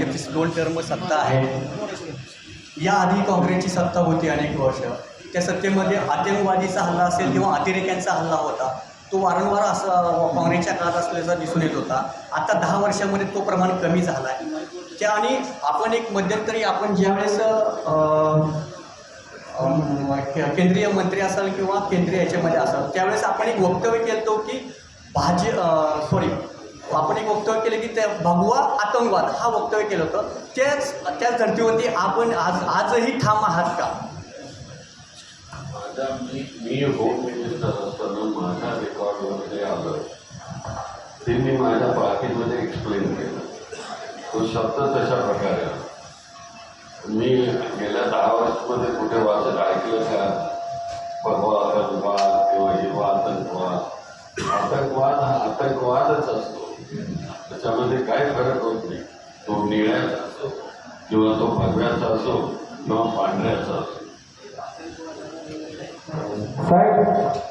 भाजपची दोन टर्म सत्ता आहे. याआधी काँग्रेसची सत्ता होती अनेक वर्ष. त्या सत्तेमध्ये आतंकवादीचा हल्ला असेल किंवा अतिरेक्यांचा हल्ला होता तो वारंवार असं काँग्रेसच्या काळात असल्याचा दिसून येत होता. आता दहा वर्षामध्ये तो प्रमाण कमी झाला आहे त्या आणि आपण एक मध्यंतरी आपण ज्यावेळेस केंद्रीय मंत्री असाल किंवा केंद्रीय याच्यामध्ये असाल त्यावेळेस आपण एक वक्तव्य केलं होतो की भाजी सॉरी आपण एक वक्तव्य केलं की त्या भगवा आतंकवाद हा वक्तव्य केलं होतं. त्याच त्याच धर्तीवरती आपण आज आजही ठाम आहात का? माझा मी मी होम मिनिस्टर असताना माझ्या रेकॉर्डवर जे आलं. ते मी माझ्या बाकीमध्ये एक्सप्लेन केलं. तो शब्द तशा प्रकारे मी गेल्या दहा वर्षामध्ये कुठे वाचत ऐकलं का? भगवा आतंकवाद किंवा हिरवा आतंकवाद. आतंकवाद हा आतंकवादच असतो. त्याच्यामध्ये काय फरक होत नाही. तो निळ्याचा असो किंवा तो भगव्याचा असो किंवा पांढऱ्याचा असो. साहेब